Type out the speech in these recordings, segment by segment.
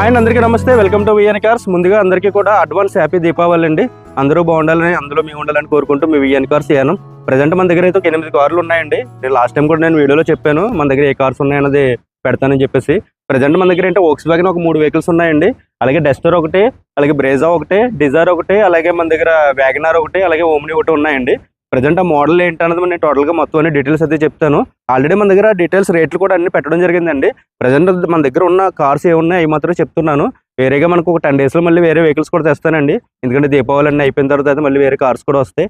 ఆయన అందరికీ నమస్తే. వెల్కమ్ టు విఎన్ కార్స్ ముందుగా అందరికీ కూడా అడ్వాన్స్ హ్యాపీ దీపావళి అండి. అందరూ బాగుండాలని అందులో మేము ఉండాలని కోరుకుంటూ మీ విఎన్ కార్స్ చేయను. ప్రజెంట్ మన దగ్గర అయితే ఒక ఎనిమిది కార్లు ఉన్నాయండి. నేను లాస్ట్ టైం కూడా నేను వీడియోలో చెప్పాను మన దగ్గర ఏ కార్స్ ఉన్నాయన్నది పెడతానని చెప్పేసి. ప్రజెంట్ మన దగ్గర అంటే ఓక్స్ వ్యాగన్ ఒక మూడు వెహికల్స్ ఉన్నాయండి. అలాగే డస్టర్ ఒకటి అలాగే బ్రేజా ఒకటి డిజైర్ ఒకటి అలాగే మన దగ్గర వ్యాగనార్ ఒకటి అలాగే ఓమ్ని ఒకటి ఉన్నాయండి. ప్రజెంట్ ఆ మోడల్ ఏంటన్నది నేను టోటల్గా మొత్తం అన్ని డీటెయిల్స్ అయితే చెప్తాను. ఆల్రెడీ మన దగ్గర డీటెయిల్స్ రేట్లు కూడా అన్ని పెట్టడం జరిగిందండి. ప్రజెంట్ మన దగ్గర ఉన్న కార్స్ ఏమున్నాయి అవి మాత్రం చెప్తున్నాను. వేరేగా మనకు ఒక టెన్ డేస్లో మళ్ళీ వేరే వెహికల్స్ కూడా తెస్తానండి. ఎందుకంటే దీపావళి అన్నీ అయిపోయిన తర్వాత మళ్ళీ వేరే కార్స్ కూడా వస్తాయి.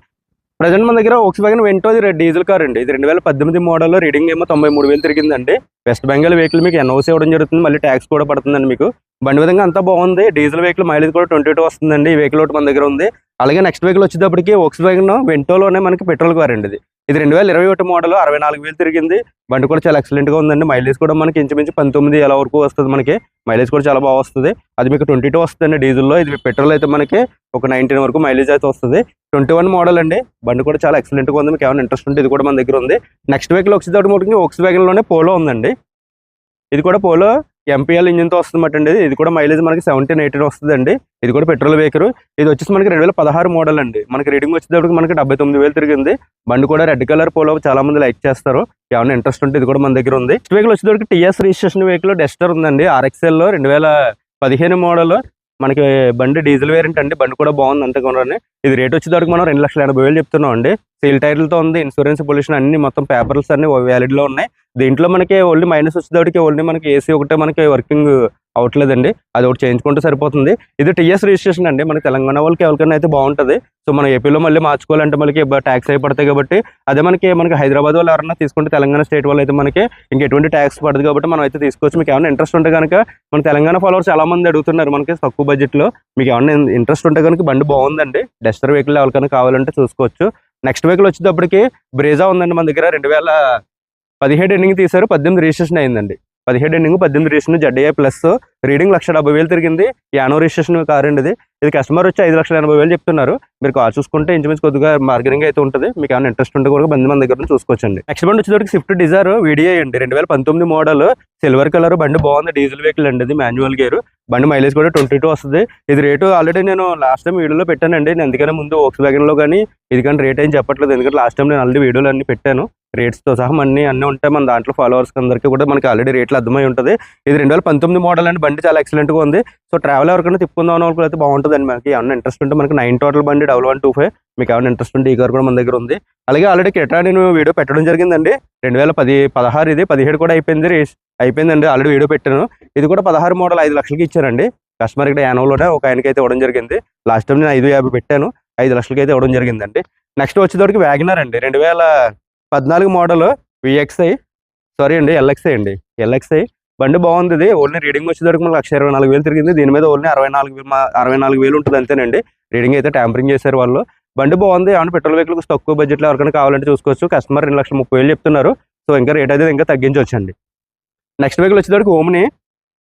ప్రజెంట్ మన దగ్గర ఓక్స్ వ్యాగన్ వెంటో ఇది డీజిల్ కార్ అండి. ఇది రెండు వేల పద్దెనిమిది మోడల్ రీడింగ్ ఏమో తొంభై మూడు వేలు తిరిగిందండి. వెస్ట్ బెంగాల్ వెహికల్ మీకు ఎన్ఓసీ ఇవ్వడం జరుగుతుంది. మళ్ళీ ట్యాక్స్ కూడా పడుతుందండి మీకు. బండి విధంగా అంతా బాగుంది. డీజిల్ వెహికల్ మైలేజ్ కూడా ట్వంటీ టూ వస్తుందండి. ఈ వెహికల్ ఒకటి మన దగ్గర ఉంది. అలాగే నెక్స్ట్ వెహికల్ వచ్చేటప్పటికి ఓక్స్ వ్యాగన్ వెంటోలోనే మనకి పెట్రోల్ కార్ అండి ఇది. ఇది రెండు వేల ఇరవై ఒకటి మోడల్ అరవై నాలుగు వేలు తిరిగింది. బండి కూడా చాలా ఎక్సలెంట్గా ఉందండి. మైలేజ్ కూడా మనకి ఇంచుమించు పంతొమ్మిది ఎలా వరకు వస్తుంది మనకి. మైలేజ్ కూడా చాలా బాగా వస్తుంది. అది మీకు ట్వంటీ టూ వస్తుందండి డీజిల్లో. ఇది పెట్రోల్ అయితే మనకి ఒక నైన్టీన్ వరకు మైలేజ్ అయితే వస్తుంది. ట్వంటీ వన్ మోడల్ అండి. బండి కూడా చాలా ఎక్సలెంట్గా ఉంది. మీకు ఏమైనా ఇంట్రెస్ట్ ఉంటే ఇది కూడా మన దగ్గర ఉంది. నెక్స్ట్ వెహికల్ వచ్చేటప్పుడు మనకి ఓక్స్లోనే పోలో ఉందండి. ఇది కూడా పోలో ఎంపీఎల్ ఇంజిన్తో తో వస్తుంది అండి. ఇది కూడా మైలేజ్ మనకి సెవెంటీన్ ఎయిటీన్ వస్తుందండి. ఇది కూడా పెట్రోల్ వెహికల్ ఇది వచ్చేసి మనకి రెండు వేల పదహారు మోడల్ అండి. మనకి రీడింగ్ వచ్చేటప్పటికి మనకి డెబ్బై తొమ్మిది వేలు తిరిగింది. బండి కూడా రెడ్ కలర్ పోలో చాలా మంది లైక్ చేస్తారు. ఏమైనా ఇంట్రెస్ట్ ఉంటే ఇది కూడా మన దగ్గర ఉంది. నెక్స్ట్ వెహికల్ వచ్చేటప్పటికి టీఎస్ రిజిస్ట్రేషన్ వెహికల్ డెస్టర్ ఉందండి. ఆర్ఎక్స్ఎల్లో రెండు వేల పదిహేను మోడల్. మనకి బండి డీజిల్ వేరియంట్ అండి. బండి కూడా బాగుంది అంతే కొనరని ఇది రేట్ వచ్చేటప్పటికి మనం రెండు లక్షల ఎనభై వేలు చెప్తున్నాం అండి సీల్ టైర్లతో ఉంది ఇన్సూరెన్స్ పొల్యూషన్ అన్ని మొత్తం పేపర్స్ అన్ని వ్యాలిడ్లో ఉన్నాయి. దీంట్లో మనకి ఓన్లీ మైనస్ వచ్చేటప్పటికి ఓన్లీ మనకి ఏసీ ఒకటే మనకి వర్కింగ్ అవట్లేదండి. అది ఒకటి చేయించుకుంటే సరిపోతుంది. ఇది టీఎస్ రిజిస్ట్రేషన్ అండి. మన తెలంగాణ వాళ్ళకి ఎవరికైనా అయితే బాగుంటుంది. సో మన ఏపీలో మళ్ళీ మార్చుకోవాలంటే మనకి ట్యాక్స్ అయి పడతాయి కాబట్టి అదే మనకి మనకి హైదరాబాద్ వాళ్ళు ఎవరైనా తీసుకుంటే తెలంగాణ స్టేట్ వాళ్ళు అయితే మనకి ఇంక ఎటువంటి ట్యాక్స్ పడదు కాబట్టి మనం అయితే తీసుకోవచ్చు. మీకు ఏమైనా ఇంట్రెస్ట్ ఉంటే కనుక మన తెలంగాణ ఫాలోవర్స్ చాలా మంది అడుగుతున్నారు మనకి తక్కువ బడ్జెట్లో. మీకు ఏమైనా ఇంట్రెస్ట్ ఉంటే కనుక బండి బాగుందండి. డస్టర్ వెహికల్ ఎవరికైనా కావాలంటే చూసుకోవచ్చు. నెక్స్ట్ వెహికల్ వచ్చేటప్పటికి బ్రేజా ఉందండి మన దగ్గర రెండు వేల పదిహేడు ఎండింగ్ తీశారు పద్దెనిమిది రిజిస్ట్రేషన్ అయిందండి. పదిహేడు ఎండింగ్ పద్దెనిమిది registration ZA plus reading lakh డెబ్బై వేలు తిరిగింది. యానో రిజిస్ట్రేషన్ కార్ అండి ఇది. ఇది కస్టమర్ వచ్చి ఐదు లక్షల ఎనభై వేలు చెప్తున్నారు. మీరు కార్ చూసుకుంటే ఇంచుమించు కొద్దిగా మార్కెటింగ్ అయితే ఉంటుంది. మీకు ఏమైనా ఇంట్రెస్ట్ ఉంటే కూడా బంది మన దగ్గర నుంచి చూసుకోవచ్చండి. నెక్స్ట్ బండి వచ్చేసరికి స్విఫ్ట్ డిజైర్ వీడియో అండి. రెండు వేల పంతొమ్మిది మోడల్ సిల్వర్ కలర్ బండి బాగుంది. డీజిల్ వెహికల్ అండి ఇది మాన్యువల్ గేర్ బండి మైలేజ్ కూడా ట్వంటీ టూ వస్తుంది. ఇది రేటు ఆల్రెడీ నేను లాస్ట్ టైం వీడియోలో పెట్టానండి. నేను ఎందుకంటే ముందు ఓక్స్ వ్యాగన్లో కానీ ఇది కానీ రేట్ ఏం చెప్పట్లేదు. ఎందుకంటే లాస్ట్ టైం నేను ఆల్రెడీ వీడియోలు అన్ని పెట్టాను. రేట్స్తో సహా అన్ని అన్నీ ఉంటాయి. మన దాంట్లో ఫాలోవర్స్ అందరికీ కూడా మనకి ఆల్రెడీ రేట్లు అర్థమై ఉంటుంది. ఇది రెండు వేల పంతొమ్మిది మోడల్ అండి. బండి చాలా ఎక్సలెంట్గా ఉంది. సో ట్రావెల్ ఎవరికైనా తిప్పుకుందాం అన్న వాళ్ళకి అయితే బాగుంటుంది మనకి ఏమన్నా ఇంట్రెస్ట్ ఉంటే మనకి నైన్ టోటల్ బండి డబల్ వన్ టూ ఫైవ్ మీకు ఏమైనా ఇంట్రెస్ట్ ఉంటే ఈ కార్ కూడా మన దగ్గర ఉంది. అలాగే ఆల్రెడీ కెటా నేను వీడియో పెట్టడం జరిగిందండి. రెండు వేల పది పదహారు ఇది. పదిహేడు కూడా అయిపోయింది అయిపోయిందండి. ఆల్రెడీ వీడియో పెట్టాను. ఇది కూడా పదహారు మోడల్ ఐదు లక్షలకి ఇచ్చారండి. కస్టమర్ ఇక్కడ యానోలోనే ఒక ఆయనకి అయితే ఇవ్వడం జరిగింది. లాస్ట్ టైం నేను ఐదు యాభై పెట్టాను. ఐదు లక్షలకి అయితే ఇవ్వడం జరిగిందండి. నెక్స్ట్ వచ్చేటప్పటికి వ్యాగనర్ అండి. రెండు వేల పద్నాలుగు మోడల్ విఎక్స్ఐ సారీ అండి ఎల్ఎక్స్ఐ అండి. ఎల్ఎక్స్ఐ బండి బాగుంది. ఇది ఓన్లీ రీడింగ్ వచ్చేసరికి మనకు లక్ష ఇరవై నాలుగు వేలు తిరిగింది. దీని మీద ఓన్లీ అరవై నాలుగు వేలు అరవై నాలుగు వేలు ఉంటుంది అంతేనండి. రీడింగ్ అయితే ట్యాంపరింగ్ చేశారు వాళ్ళు. బండి బాగుంది. ఏమన్నా పెట్రోల్ వెహికల్స్ తక్కువ బడ్జెట్లో ఎవరికైనా కావాలంటే చూసుకోవచ్చు. కస్టమర్ రెండు లక్షల ముప్పై వేలు చెప్తున్నారు. సో ఇంకా రేట్ అయితే ఇంకా తగ్గించవచ్చు అండి నెక్స్ట్ వెహికల్ వచ్చేసరికి ఓమ్ని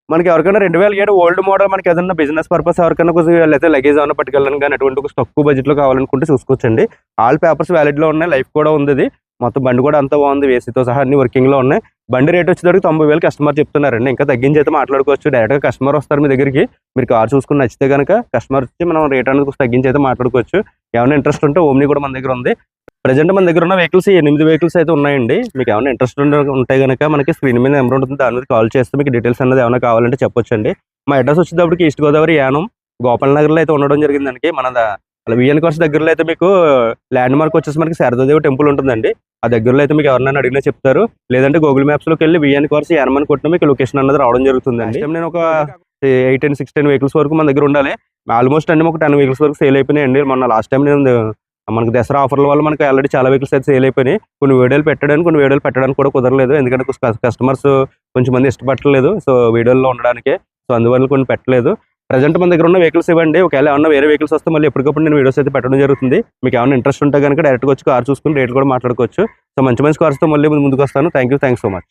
మనకి ఎవరికైనా రెండు వేల ఏడు ఓల్డ్ మోడల్ మనకి ఏదైనా బిజినెస్ పర్పస్ ఎవరికైనా కొంచెం లేకపోతే లగేజ్ ఏమైనా పట్టుకెళ్ళాలని కానీ అటువంటి కొంచెం తక్కువ బడ్జెట్లో కావాలనుకుంటే చూసుకోవచ్చండి. ఆల్ పేపర్స్ వ్యాలిడ్లో ఉన్నాయి. లైఫ్ కూడా ఉంది మొత్తం బండి కూడా అంతా బాగుంది. వేసీతో సహా అన్ని వర్కింగ్లో ఉన్నాయి. బండి రేట్ వచ్చేసరికి తొంభై వేలు కస్టమర్ చెప్తున్నారండి. ఇంకా తగ్గించి అయితే మాట్లాడుకోవచ్చు. డైరెక్ట్గా కస్టమర్ వస్తారు మీ దగ్గరికి. మీరు కార్ చూసుకుని నచ్చితే కనుక కస్టమర్ వచ్చి మనం రేట్ అనేది తగ్గించి అయితే మాట్లాడుకోవచ్చు. ఏమైనా ఇంట్రెస్ట్ ఉంటే ఓమ్ని కూడా మన దగ్గర ఉంది. ప్రజెంట్ మన దగ్గర ఉన్న వెహికల్స్ ఎనిమిది వెహికల్స్ అయితే ఉన్నాయండి. మీకు ఏమైనా ఇంట్రెస్ట్ ఉంటే కనుక మనకి స్క్రీన్ మీద నెంబర్ ఉంటుంది. దాని మీద కాల్ చేస్తే మీకు డీటెయిల్స్ అనేది ఏమైనా కావాలంటే చెప్పొచ్చండి. మా అడ్రస్ వచ్చేటప్పటికి ఈస్ట్ గోదావరి యానం గోపాల్ నగర్లో అయితే ఉండడం జరిగిందండి. మన అలా విఎన్ కోర్స్ దగ్గరలో అయితే మీకు ల్యాండ్ మార్క్ వచ్చేసి మనకి శారదాదేవి టెంపుల్ ఉంటుందండి. ఆ దగ్గరలో అయితే మీకు ఎవరైనా అడిగినా చెప్తారు. లేదంటే గూగుల్ మ్యాప్స్లోకి వెళ్ళి విఎన్ కోర్స్ యానమని కొట్టిన మీకు లొకేషన్ అన్నది రావడం జరుగుతుందండి. నేను ఒక ఎయిట్ అండ్ సిక్స్టీన్ వెహికల్స్ వరకు మన దగ్గర ఉండాలి. ఆల్మోస్ట్ అన్ని ఒక టెన్ వెహికల్స్ వరకు సేల్ అయిపోయినాయండి. మొన్న లాస్ట్ టైం నేను మనకి దసరా ఆఫర్ల వల్ల మనకి ఆల్రెడీ చాలా వెహికల్స్ అయితే సేల్ అయిపోయినాయి. కొన్ని వీడియోలు పెట్టడానికి కొన్ని వీడియోలు పెట్టడానికి కూడా కుదరలేదు. ఎందుకంటే కస్టమర్స్ కొంచెం మంది ఇష్టపడలేదు సో వీడియోలో ఉండడానికి. సో అందువల్ల కొన్ని పెట్టలేదు. ప్రజెంట్ మన దగ్గర ఉన్న వెహికల్స్ ఇవ్వండి. ఒకవేళ ఏమన్నా వేరే వెహికల్స్ వస్తే మళ్ళీ ఎప్పటికప్పుడు నేను వీడియోస్ అయితే పెట్టడం జరుగుతుంది. మీకు ఏమైనా ఇంట్రెస్ట్ ఉంటే కనుక డైరెక్ట్గా వచ్చి కార్ చూసుకుని రేట్ కూడా మాట్లాడుకోవచ్చు. సో మంచి మంచి కార్స్తో మళ్ళీ ముందుకు వస్తాను. Thank you thanks so much